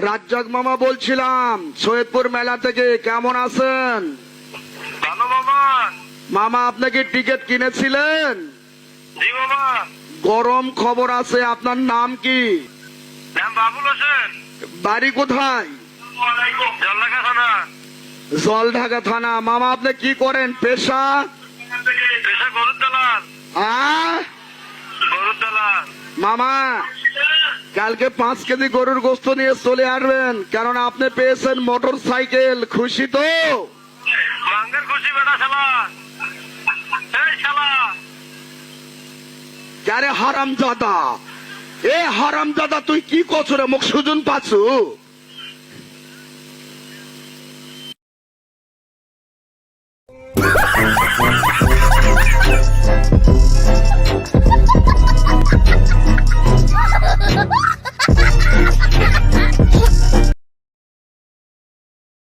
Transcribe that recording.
রাজ্জাক মামা বলছিলাম সৈয়দপুর মেলা থেকে কেমন আছেন? মামা। আপনাকে টিকিট কিনেছিলেন? গরম খবর আছে আপনার নাম কি? বাড়ি কোথায়? থানা। জলঢাকা থানা। মামা আপনি কি করেন? পেশা? মামা কালকে পাঁচ কেজি গরুর গোস্ত নিয়ে চলে আসবেন। কেননা আপনি পেয়েছেন মোটর সাইকেল। খুশি তো? খুশি বেটা শালা। এই শালা। আরে হারাম দাদা এ হারাম দাদা তুই কি করছ রে? মুখ সুজন পাচ্ছু?